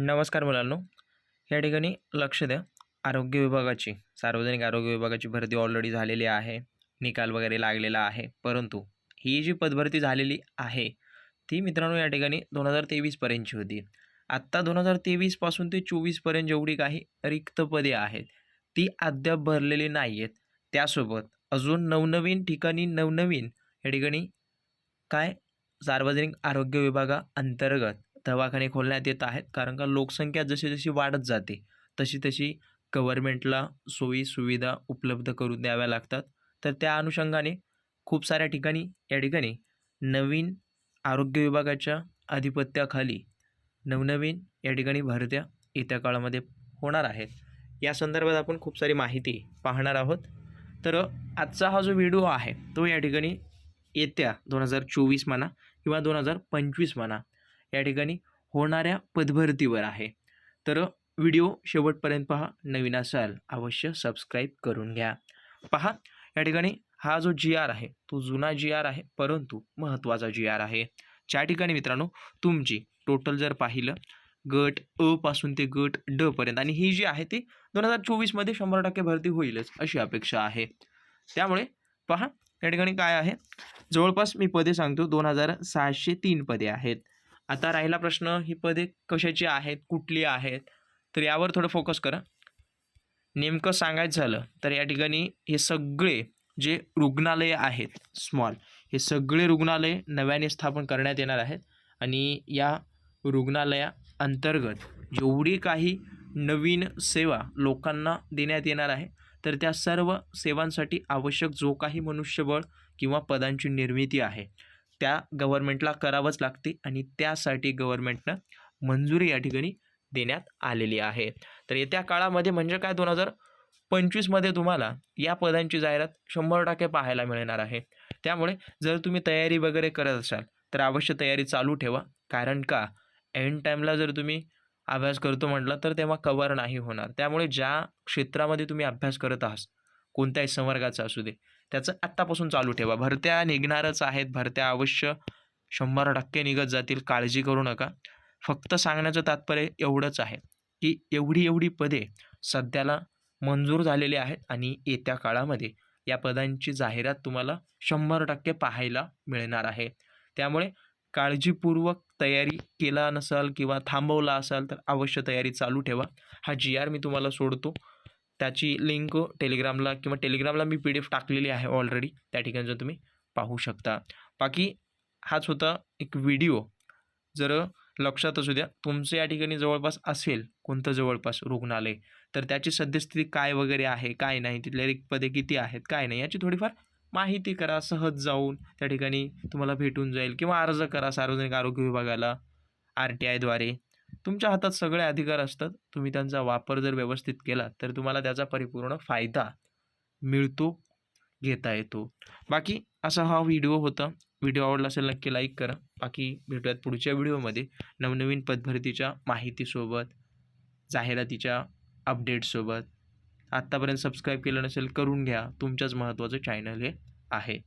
नमस्कार मुलांनो. या ठिकाणी लक्ष द्या. आरोग्य विभागाची सार्वजनिक आरोग्य विभागाची भरती ऑलरेडी झालेली आहे. निकाल वगैरे लागलेला आहे. परंतु ही जी पदभरती झालेली आहे ती मित्रांनो या ठिकाणी दोन हजार तेवीसपर्यंतची होती. आत्ता दोन हजार तेवीसपासून ते चोवीसपर्यंत जेवढी काही रिक्त पदे आहेत ती अद्याप भरलेली नाही आहेत त्यासोबत अजून नवनवीन ठिकाणी नवनवीन या ठिकाणी काय सार्वजनिक आरोग्य विभागाअंतर्गत दवाखाने खोलण्यात येत आहेत. कारण का लोकसंख्या जशी जशी वाढत जाते तशी तशी गव्हर्मेंटला सोयी सुविधा उपलब्ध करून द्याव्या लागतात. तर त्या अनुषंगाने खूप साऱ्या ठिकाणी या ठिकाणी नवीन आरोग्य विभागाच्या आधिपत्याखाली नवनवीन या ठिकाणी भरत्या येत्या काळामध्ये होणार आहेत. या संदर्भात आपण खूप सारी माहिती पाहणार आहोत. तर आजचा हा जो व्हिडिओ आहे तो या ठिकाणी येत्या दोन हजार चोवीस म्हणा किंवा दोन हजार पंचवीस म्हणा या ठिकाणी होणाऱ्या पदभरतीवर आहे. तर व्हिडिओ शेवटपर्यंत पहा. नवीन असाल अवश्य सबस्क्राईब करून घ्या. पहा या ठिकाणी हा जो जी आर आहे तो जुना जी आर आहे परंतु महत्त्वाचा जी आर आहे. ज्या ठिकाणी मित्रांनो तुमची टोटल जर पाहिलं गट अ पासून ते गट ड पर्यंत आणि ही जी आहे ती दोन हजार चोवीसमध्ये शंभर टक्के भरती होईलच अशी अपेक्षा आहे. त्यामुळे पहा या ठिकाणी काय आहे? जवळपास मी पदे सांगतो दोन हजार सहाशे तीन पदे आहेत. आता राहिला प्रश्न ही पदे कशाची आहेत कुठली आहेत? तर यावर थोडं फोकस करा. नेमकं सांगायचं झालं तर या ठिकाणी हे सगळे जे रुग्णालये आहेत स्मॉल हे सगळे रुग्णालय नव्याने स्थापन करण्यात येणार आहेत. आणि या रुग्णालया अंतर्गत जेवढी काही नवीन सेवा लोकांना देण्यात येणार आहे तर त्या सर्व सेवांसाठी आवश्यक जो काही मनुष्यबळ किंवा पदांची निर्मिती आहे त्या गव्हर्मेंटला करावंच लागते आणि त्यासाठी गव्हर्मेंटनं मंजुरी या ठिकाणी देण्यात आलेली आहे. तर येत्या काळामध्ये म्हणजे काय? दोन हजार पंचवीसमध्ये तुम्हाला या पदांची जाहिरात शंभर टक्के पाहायला मिळणार आहे. त्यामुळे जर तुम्ही तयारी वगैरे करत असाल तर अवश्य तयारी चालू ठेवा. कारण का? एंड टाईमला जर तुम्ही अभ्यास करतो म्हटलं तर तेव्हा कवर नाही होणार. त्यामुळे ज्या क्षेत्रामध्ये तुम्ही अभ्यास करत आहात कोणत्याही संवर्गाचा असू दे त्याचं आत्तापासून चालू ठेवा. भरत्या निघणारच आहेत भरत्या अवश्य शंभर टक्के निघत जातील. काळजी करू नका. फक्त सांगण्याचं तात्पर्य एवढंच आहे की एवढी एवढी पदे सध्याला मंजूर झालेली आहेत आणि येत्या काळामध्ये या पदांची जाहिरात तुम्हाला शंभर टक्के पाहायला मिळणार आहे. त्यामुळे काळजीपूर्वक तयारी केला नसाल किंवा थांबवला असाल तर अवश्य तयारी चालू ठेवा. हा जी आर मी तुम्हाला सोडतो. त्याची लिंक टेलिग्रामला किंवा टेलिग्रामला मी पी डी एफ टाकलेली आहे ऑलरेडी त्या ठिकाणी जर तुम्ही पाहू शकता. बाकी हाच होता एक व्हिडिओ जर लक्षात असू द्या तुमचं या ठिकाणी जवळपास असेल कोणतं जवळपास रुग्णालय तर त्याची सद्यस्थिती काय वगैरे आहे काय नाही तिथले रिक्तपदे किती आहेत काय नाही याची थोडीफार माहिती करा सहज जाऊन त्या ठिकाणी तुम्हाला भेटून जाईल. किंवा अर्ज करा सार्वजनिक आरोग्य विभागाला आर टी आयद्वारे तुमच्या हातात सगळे अधिकार असतात. तुम्ही त्यांचा वापर जर व्यवस्थित केला तर तुम्हाला त्याचा परिपूर्ण फायदा मिळतो घेता येतो. बाकी असा हा व्हिडिओ होता. व्हिडिओ आवडला असेल नक्की लाईक करा. बाकी भेटूयात पुढच्या व्हिडिओमध्ये नवनवीन पदभरतीच्या माहितीसोबत जाहिरातीच्या अपडेटसोबत आत्तापर्यंत सबस्क्राईब केलं नसेल करून घ्या. तुमच्याच महत्त्वाचं चॅनल हे आहे.